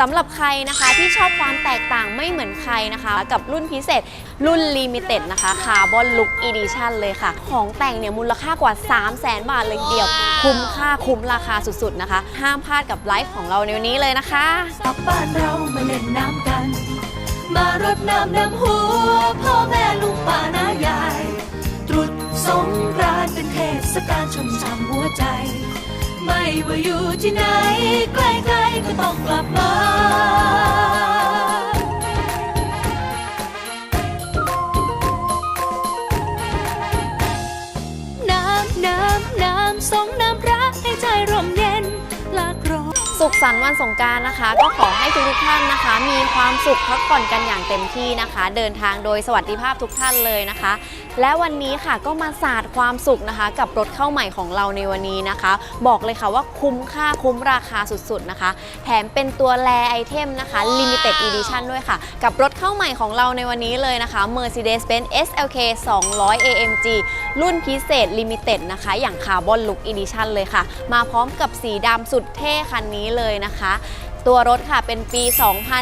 สำหรับใครนะคะที่ชอบความแตกต่างไม่เหมือนใครนะคะ กับรุ่นพิเศษรุ่นลิมิเต็ดนะคะคาร์บอนลุ k อีดิชันเลยค่ะ ของแต่งเนี่ยมูลค่ากว่า 3 0 0แสนบาทเลยทีเดียว คุ้มค่าคุ้มราคาสุดๆนะคะ ห้ามพลาดกับไลฟ์ของเราในวันนี้เลยนะคะกลับบ้านเรามาเล่นน้ำกัน มารดน้ำดำหัวพ่อแม่ลุงป้านายายตรุษสงกรานต์เป็นเทศกาลชมฉ่ำหัวใจ ไม่ว่าอยู่ที่ไหนใกล้ๆก็ต้องกลับมา สุขสันต์วันสงการนะคะ ก็ขอให้ทุกๆท่านนะคะ มีความสุขพักผ่อนกันอย่างเต็มที่นะคะ เดินทางโดยสวัสดิภาพทุกท่านเลยนะคะ และวันนี้ค่ะก็มาสาดความสุขนะคะ กับรถเข้าใหม่ของเราในวันนี้นะคะ บอกเลยค่ะว่าคุ้มค่าคุ้มราคาสุดๆนะคะ แถมเป็นตัวแลไอเทมนะคะ Limited Edition ด้วยค่ะ กับรถเข้าใหม่ของเราในวันนี้เลยนะคะ Mercedes-Benz SLK 200 AMG รุ่นพิเศษ Limited นะคะ อย่าง Carbon Look Edition เลยค่ะ มาพร้อมกับสีดำสุดเท่คันนี้เลยนะคะ ตัวรถค่ะเป็นปี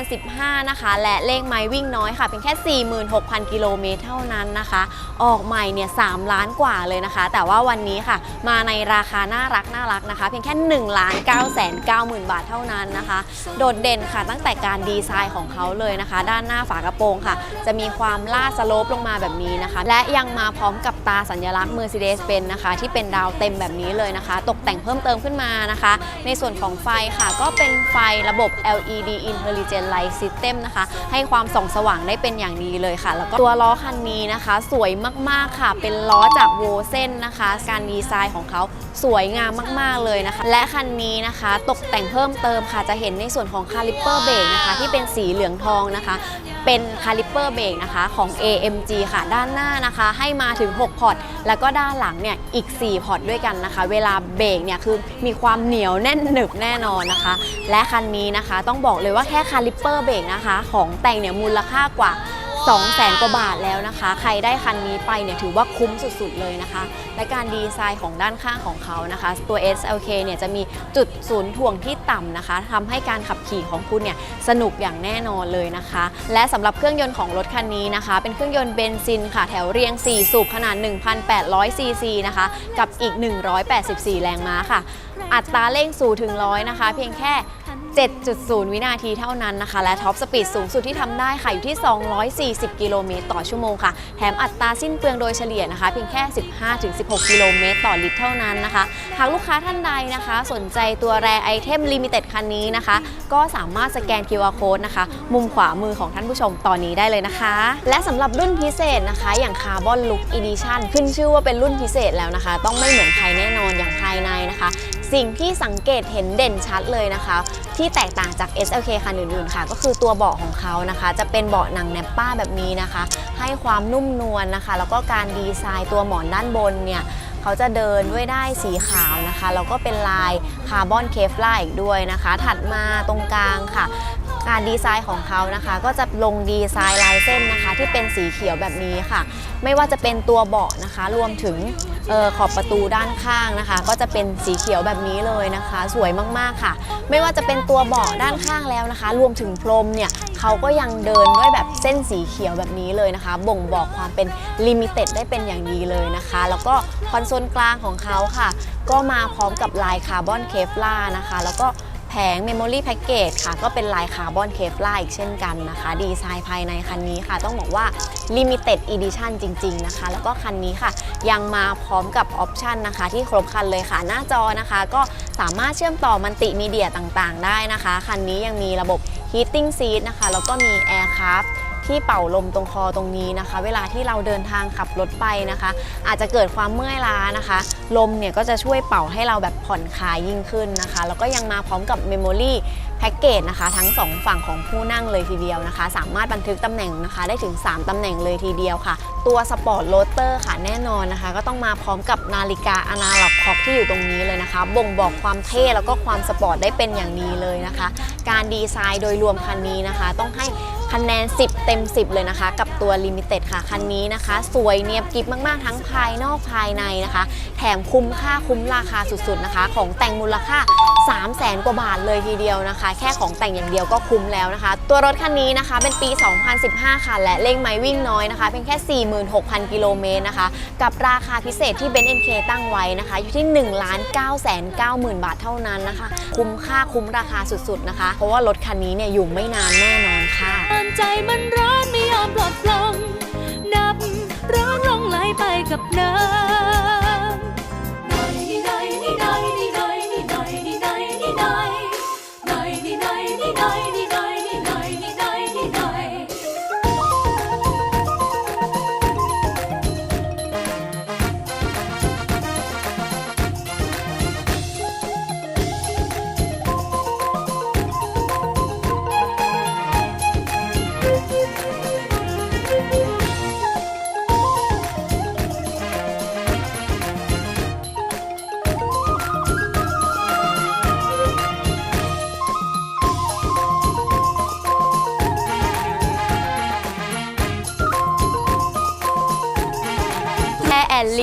2015 นะคะ และเลขไม้วิ่งน้อยค่ะ เป็นแค่ 46,000 กิโลเมตรเท่านั้นนะคะ ออกใหม่เนี่ย3ล้านกว่าเลยนะคะ แต่ว่าวันนี้ค่ะ มาในราคาน่ารักน่ารักนะคะ เพียงแค่1ล้าน9แสน9หมื่นบาทเท่านั้นนะคะ โดดเด่นค่ะตั้งแต่การดีไซน์ของเขาเลยนะคะ ด้านหน้าฝากระโปรงค่ะ จะมีความลาดสโลปลงมาแบบนี้นะคะ และยังมาพร้อมกับตาสัญลักษณ์ Mercedes-Benz นะคะ ที่เป็นดาวเต็มแบบนี้เลยนะคะ ตกแต่งเพิ่มเติมขึ้นมานะคะ ในส่วนของไฟค่ะก็เป็นไฟระบบ LED Intelligent Light System นะคะ ให้ความส่องสว่างได้เป็นอย่างดีเลยค่ะ แล้วก็ตัวล้อคันนี้นะคะ สวยมากๆค่ะ เป็นล้อจากโวเซนนะคะ การดีไซน์ของเขาสวยงามมากๆเลยนะคะ และคันนี้นะคะตกแต่งเพิ่มเติมค่ะจะเห็นในส่วนของคาลิปเปอร์เบรกนะคะ ที่เป็นสีเหลืองทองนะคะเป็นคาลิปเปอร์เบรกนะคะของ AMG ค่ะ ด้านหน้านะคะให้มาถึง 6 พอร์ต แล้วก็ด้านหลังเนี่ยอีก 4 พอร์ตด้วยกันนะคะ เวลาเบรกเนี่ยคือมีความเหนียวแน่นหนึบแน่นอนนะคะ และคันนี้นะคะต้องบอกเลยว่าแค่คาลิปเปอร์เบรกนะคะ ของแต่งเนี่ยมูลค่ากว่า 2 0 0แสนกว่าบาทแล้วนะคะ ใครได้คันนี้ไปเนี่ยถือว่าคุ้มสุดๆเลยนะคะ และการดีไซน์ของด้านข้างของเขานะคะ ตัว SLK เนี่ยจะมีจุดศูนย์ถ่วงที่ต่ำนะคะทำให้การขับขี่ของคุณเนี่ยสนุกอย่างแน่นอนเลยนะคะ และสำหรับเครื่องยนต์ของรถคันนี้นะคะ เป็นเครื่องยนต์เบนซินค่ะแถวเรียง 4 สูบขนาด 1,800ซีซีนะคะ กับอีก 184 แรงม้าค่ะ อัตราเร่ง0ถึง100นะคะ เพียงแค่ 7.0 วินาทีเท่านั้นนะคะ และท็อปสปีดสูงสุดที่ทำได้ค่ะ อยู่ที่ 240 กิโลเมตรต่อชั่วโมงค่ะ แถมอัตราสิ้นเปลืองโดยเฉลี่ยนะคะ เพียงแค่ 15-16 กิโลเมตรต่อลิตรเท่านั้นนะคะ หากลูกค้าท่านใดนะคะ สนใจตัวแรไอเทมลิมิเต็ดคันนี้นะคะ ก็สามารถสแกน QR Code นะคะ มุมขวามือของท่านผู้ชมตอนนี้ได้เลยนะคะ และสำหรับรุ่นพิเศษนะคะ อย่าง Carbon Look Edition ขึ้นชื่อว่าเป็นรุ่นพิเศษแล้วนะคะ ต้องไม่เหมือนใครแน่นอนอย่างภายในนะคะสิ่งที่สังเกตเห็นเด่นชัดเลยนะคะ ที่แตกต่างจาก SLK คันอื่นๆค่ะ ก็คือตัวเบาะของเขานะคะ จะเป็นเบาะหนังแนปป้าแบบนี้นะคะ ให้ความนุ่มนวลนะคะ แล้วก็การดีไซน์ตัวหมอนด้านบนเนี่ยเขาจะเดินด้วยได้สีขาวนะคะแล้วก็เป็นลายคาร์บอนเคฟลาอีกด้วยนะคะ ถัดมาตรงกลางค่ะ การดีไซน์ของเขานะคะ ก็จะลงดีไซน์ลายเส้นนะคะ ที่เป็นสีเขียวแบบนี้ค่ะ ไม่ว่าจะเป็นตัวเบาะนะคะ รวมถึง ออขอบประตูด้านข้างนะคะ ก็จะเป็นสีเขียวแบบนี้เลยนะคะ สวยมากๆค่ะ ไม่ว่าจะเป็นตัวเบาะด้านข้างแล้วนะคะ รวมถึงพรมเนี่ยเขาก็ยังเดินด้วยแบบเส้นสีเขียวแบบนี้เลยนะคะ บ่งบอกความเป็นลิมิเต็ดได้เป็นอย่างดีเลยนะคะ แล้วก็คอนโซลกลางของเขาค่ะ ก็มาพร้อมกับลายคาร์บอนเคฟล่านะคะ แล้วก็ ง Memory Package ค่ะ ก็เป็นลายคาร์บอนเคฟล่าอีกเช่นกันนะคะ ดีไซน์ภายในคันนี้ค่ะ ต้องบอกว่า Limited Edition จริง ๆ นะคะ แล้วก็คันนี้ค่ะ ยังมาพร้อมกับออปชันนะคะ ที่ครบคันเลยค่ะ หน้าจอนะคะ ก็สามารถเชื่อมต่อมันติมีเดียต่างๆ ได้นะคะ คันนี้ยังมีระบบ Heating Seat นะคะ แล้วก็มี Aircraft ที่เป่าลมตรงคอตรงนี้นะคะ เวลาที่เราเดินทางขับรถไปนะคะ อาจจะเกิดความเมื่อยล้านะคะ ลมเนี่ยก็จะช่วยเป่าให้เราแบบผ่อนคลายยิ่งขึ้นนะคะ แล้วก็ยังมาพร้อมกับ Memory แพ็กเกจนะคะ ทั้ง 2 ฝั่งของผู้นั่งเลยทีเดียวนะคะ สามารถบันทึกตำแหน่งนะคะ ได้ถึง 3ตำแหน่งเลยทีเดียวค่ะ ตัวสปอร์ตโรเตอร์ค่ะแน่นอนนะคะ ก็ต้องมาพร้อมกับนาฬิกาอนาล็อกคอกที่อยู่ตรงนี้เลยนะคะ บ่งบอกความเท่แล้วก็ความสปอร์ตได้เป็นอย่างดีเลยนะคะ การดีไซน์โดยรวมคันนี้นะคะ ต้องให้ คะแนน 10 เต็ม 10 เลยนะคะ กับตัว Limited ค่ะ คันนี้นะคะ สวยเนียบกิฟมากๆ ทั้งภายนอกภายในนะคะ แถมคุ้มค่าคุ้มราคาสุดๆนะคะ ของแต่งมูลค่า 3 0 0แสนกว่าบาทเลยทีเดียวนะคะ แค่ของแต่งอย่างเดียวก็คุ้มแล้วนะคะ ตัวรถคันนี้นะคะเป็นปี 2015 ค่ะ และเร่งไม้วิ่งน้อยนะคะ เป็นแค่ 46,000 กิโลเมตรนะคะ กับราคาพิเศษที่เบนซ์เอ็นเคตั้งไว้นะคะ อยู่ที่ 1 9 9 9 0 0 0 บาทเท่านั้นนะคะ คุ้มค่าคุ้มราคาสุดๆนะคะ เพราะว่ารถคันนี้เนี่ยอยู่ไม่นานแน่นอนค่ะใจมันร้อนไม่ยอมปลดปลงนับร้อนลงไหลไปกับน้ำ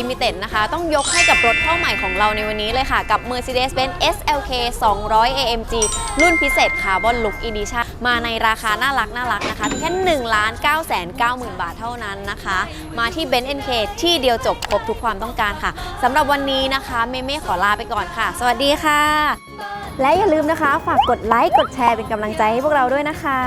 อร์แอนลิมิเต็ดนะคะ ต้องยกให้กับรถเข้าใหม่ของเราในวันนี้เลยค่ะ กับ Mercedes-Benz SLK 200 AMG รุ่นพิเศษ Carbon Look Edition มาในราคาน่ารักน่ารักนะคะเพียงแค่1ล้าน9 9 0 0 0 บาทเท่านั้นนะคะ มาที่ Benz NK ที่เดียวจบครบทุกความต้องการค่ะสำหรับวันนี้นะคะเมเม่ขอลาไปก่อนค่ะ สวัสดีค่ะ และอย่าลืมนะคะ ฝากกดไลค์กดแชร์เป็นกำลังใจให้พวกเราด้วยนะคะ